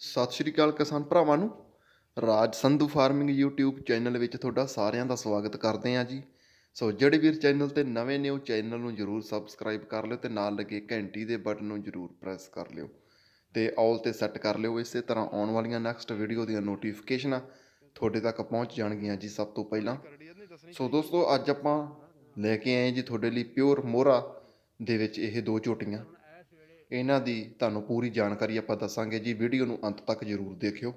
ਸਤਿ ਸ਼੍ਰੀ ਅਕਾਲ ਕਿਸਾਨ ਭਰਾਵਾਂ ਨੂੰ। Raj Sandhu farming YouTube channel ਵਿੱਚ ਤੁਹਾਡਾ ਸਾਰਿਆਂ ਦਾ ਸਵਾਗਤ ਕਰਦੇ ਹਾਂ ਜੀ। ਸੋ ਜਿਹੜੇ ਵੀਰ ਚੈਨਲ ਤੇ ਨਵੇਂ ਨੇ, ਉਹ ਚੈਨਲ ਨੂੰ ਜਰੂਰ ਸਬਸਕ੍ਰਾਈਬ ਕਰ ਲਿਓ ਤੇ ਨਾਲ ਲੱਗੇ ਘੰਟੀ ਦੇ ਬਟਨ ਨੂੰ ਜਰੂਰ ਪ੍ਰੈਸ ਕਰ ਲਿਓ ਤੇ ਆਲ ਤੇ ਸੈੱਟ ਕਰ ਲਿਓ। ਇਸੇ ਤਰ੍ਹਾਂ ਆਉਣ ਵਾਲੀਆਂ ਨੈਕਸਟ ਵੀਡੀਓ ਦੀਆਂ ਨੋਟੀਫਿਕੇਸ਼ਨਾਂ ਤੁਹਾਡੇ ਤੱਕ ਪਹੁੰਚ ਜਾਣਗੀਆਂ ਜੀ ਸਭ ਤੋਂ ਪਹਿਲਾਂ। ਸੋ ਦੋਸਤੋ, ਅੱਜ ਆਪਾਂ ਲੈ ਕੇ ਆਏ ਜੀ ਤੁਹਾਡੇ ਲਈ ਪਿਓਰ ਮੋਹਰਾ ਦੇ ਵਿੱਚ ਇਹ ਦੋ ਚੋਟੀਆਂ ਇਹਨਾਂ ਦੀ ਤੁਹਾਨੂੰ ਪੂਰੀ ਜਾਣਕਾਰੀ ਆਪਾਂ ਦੱਸਾਂਗੇ ਜੀ, ਵੀਡੀਓ ਨੂੰ ਅੰਤ ਤੱਕ ਜ਼ਰੂਰ ਦੇਖਿਓ।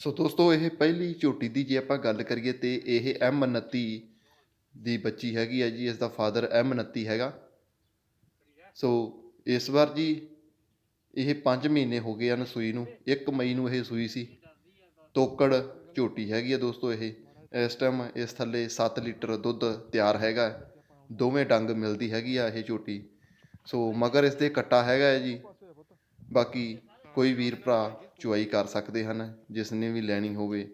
ਸੋ ਦੋਸਤੋ, ਇਹ ਪਹਿਲੀ ਝੋਟੀ ਦੀ ਜੇ ਆਪਾਂ ਗੱਲ ਕਰੀਏ ਤੇ ਇਹ M29 ਦੀ ਬੱਚੀ ਹੈਗੀ ਹੈ ਜੀ ਇਸ ਦਾ ਫਾਦਰ M29 ਹੈਗਾ। ਸੋ ਇਸ ਵਾਰ ਜੀ ਇਹ 5 ਮਹੀਨੇ ਹੋ ਗਏ ਹਨ ਸੂਈ ਨੂੰ 1 ਮਈ ਨੂੰ ਇਹ ਸੂਈ ਸੀ। ਤੋਕੜ ਝੋਟੀ ਹੈਗੀ ਆ ਦੋਸਤੋ ਇਹ, ਇਸ ਟਾਈਮ ਇਸ ਥੱਲੇ 7 ਲੀਟਰ ਦੁੱਧ ਤਿਆਰ ਹੈਗਾ। ਦੋਵੇਂ ਡੰਗ ਮਿਲਦੀ ਹੈਗੀ ਆ ਇਹ ਝੋਟੀ। ਸੋ ਮਗਰ ਇਸ ਦੇ ਕੱਟਾ ਹੈਗਾ ਹੈ ਜੀ। ਬਾਕੀ ਕੋਈ ਵੀਰ ਭਰਾ ਚੁਆਈ ਕਰ ਸਕਦੇ ਹਨ, ਜਿਸ ਨੇ ਵੀ ਲੈਣੀ ਹੋਵੇ।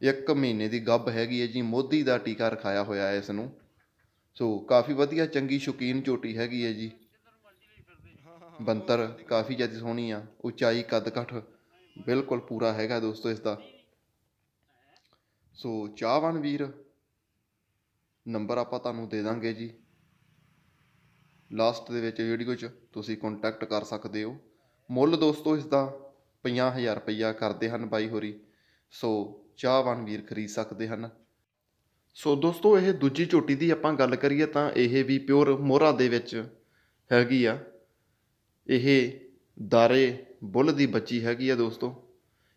ਇੱਕ ਮਹੀਨੇ ਦੀ ਗੱਭ ਹੈਗੀ ਹੈ ਜੀ, ਮੋਦੀ ਦਾ ਟੀਕਾ ਰਖਾਇਆ ਹੋਇਆ ਹੈ ਇਸ ਨੂੰ। ਸੋ ਕਾਫੀ ਵਧੀਆ, ਚੰਗੀ, ਸ਼ੌਕੀਨ ਝੋਟੀ ਹੈਗੀ ਹੈ ਜੀ। ਬੰਤਰ ਕਾਫੀ ਜ਼ਿਆਦਾ ਸੋਹਣੀ ਆ, ਉਚਾਈ ਕੱਦ ਕੱਠ ਬਿਲਕੁਲ ਪੂਰਾ ਹੈਗਾ ਦੋਸਤੋ ਇਸ ਦਾ। ਸੋ ਚਾਹਵਾਨ ਵੀਰ, ਨੰਬਰ ਆਪਾਂ ਤੁਹਾਨੂੰ ਦੇ ਦਾਂਗੇ ਜੀ। ਲਾਸਟ ਦੇ ਵਿੱਚ ਵੀਡੀਓ 'ਚ ਤੁਸੀਂ ਕੰਟੈਕਟ ਕਰ ਸਕਦੇ ਹੋ। ਮੁੱਲ ਦੋਸਤੋ ਇਸ ਦਾ 50000 ਰੁਪਈਆ ਕਰਦੇ ਹਨ ਬਾਈ ਹੋਰੀ। ਸੋ ਚਾਹਵਾਨ ਵੀਰ ਖਰੀਦ ਸਕਦੇ ਹਨ। ਸੋ ਦੋਸਤੋ ਇਹ ਦੂਜੀ ਝੋਟੀ ਦੀ ਆਪਾਂ ਗੱਲ ਕਰੀਏ ਤਾਂ ਇਹ ਵੀ ਪਿਓਰ ਮੋਹਰਾ ਦੇ ਵਿੱਚ ਹੈਗੀ ਆ। ਇਹ ਦਾਰੇ ਬੁੱਲ ਦੀ ਬੱਚੀ ਹੈਗੀ ਆ ਦੋਸਤੋ।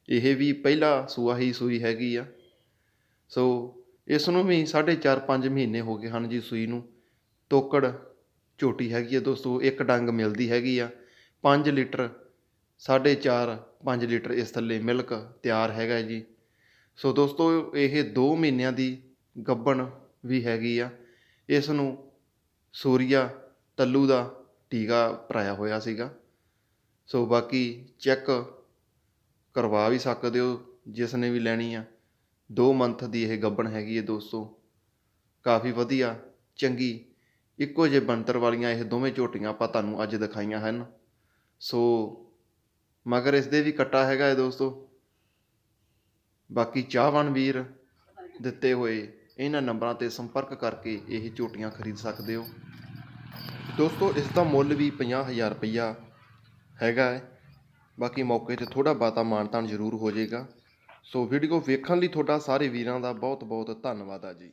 ਇਹ ਵੀ ਪਹਿਲਾ ਸੂਆ ਹੀ ਸੂਈ ਹੈਗੀ ਆ। ਸੋ ਇਸ ਨੂੰ ਵੀ 4.5 5 ਮਹੀਨੇ ਹੋ ਗਏ ਹਨ ਜੀ ਸੂਈ ਨੂੰ। ਤੋਕੜ ਝੋਟੀ ਹੈਗੀ ਆ ਦੋਸਤੋ, ਇੱਕ ਡੰਗ ਮਿਲਦੀ ਹੈਗੀ ਆ। 5 ਲੀਟਰ 4.5 5 ਲੀਟਰ ਇਸ ਥੱਲੇ ਮਿਲਕ ਤਿਆਰ ਹੈਗਾ ਜੀ। ਸੋ ਦੋਸਤੋ, ਇਹ 2 ਮਹੀਨਿਆਂ ਦੀ ਗੱਬਣ ਵੀ ਹੈਗੀ ਆ। ਇਸ ਨੂੰ ਸੂਰੀਆ ਤੱਲੂ ਦਾ ਟੀਕਾ ਭਰਾਇਆ ਹੋਇਆ ਸੀਗਾ। ਸੋ ਬਾਕੀ ਚੈੱਕ ਕਰਵਾ ਵੀ ਸਕਦੇ ਹੋ, ਜਿਸ ਨੇ ਵੀ ਲੈਣੀ ਆ। 2 ਮੰਥ ਦੀ ਇਹ ਗੱਬਣ ਹੈਗੀ ਹੈ ਦੋਸਤੋ। ਕਾਫੀ ਵਧੀਆ, ਚੰਗੀ ਇੱਕੋ ਜਿਹੇ ਬਣਤਰ ਵਾਲੀਆਂ ਇਹ ਦੋਵੇਂ ਝੋਟੀਆਂ ਆਪਾਂ ਤੁਹਾਨੂੰ ਅੱਜ ਦਿਖਾਈਆਂ ਹਨ। ਸੋ ਮਗਰ ਇਸ ਦੇ ਵੀ ਕੱਟਾ ਹੈਗਾ ਹੈ ਦੋਸਤੋ। ਬਾਕੀ ਚਾਹਵਾਨ ਵੀਰ ਦਿੱਤੇ ਹੋਏ ਇਹਨਾਂ ਨੰਬਰਾਂ ਤੇ ਸੰਪਰਕ ਕਰਕੇ ਇਹ ਝੋਟੀਆਂ ਖਰੀਦ ਸਕਦੇ ਹੋ। ਦੋਸਤੋ, ਇਸ ਦਾ ਮੁੱਲ ਵੀ 50000 ਰੁਪਈਆ ਹੈਗਾ ਹੈ। ਬਾਕੀ ਮੌਕੇ ਤੇ ਥੋੜਾ ਬਾਤਾ ਮਾਨਤਾਨ ਜ਼ਰੂਰ ਹੋ ਜਾਏਗਾ। ਸੋ ਵੀਡੀਓ ਵੇਖਣ ਲਈ ਤੁਹਾਡਾ ਸਾਰੇ ਵੀਰਾਂ ਦਾ ਬਹੁਤ ਬਹੁਤ ਧੰਨਵਾਦ ਆ ਜੀ।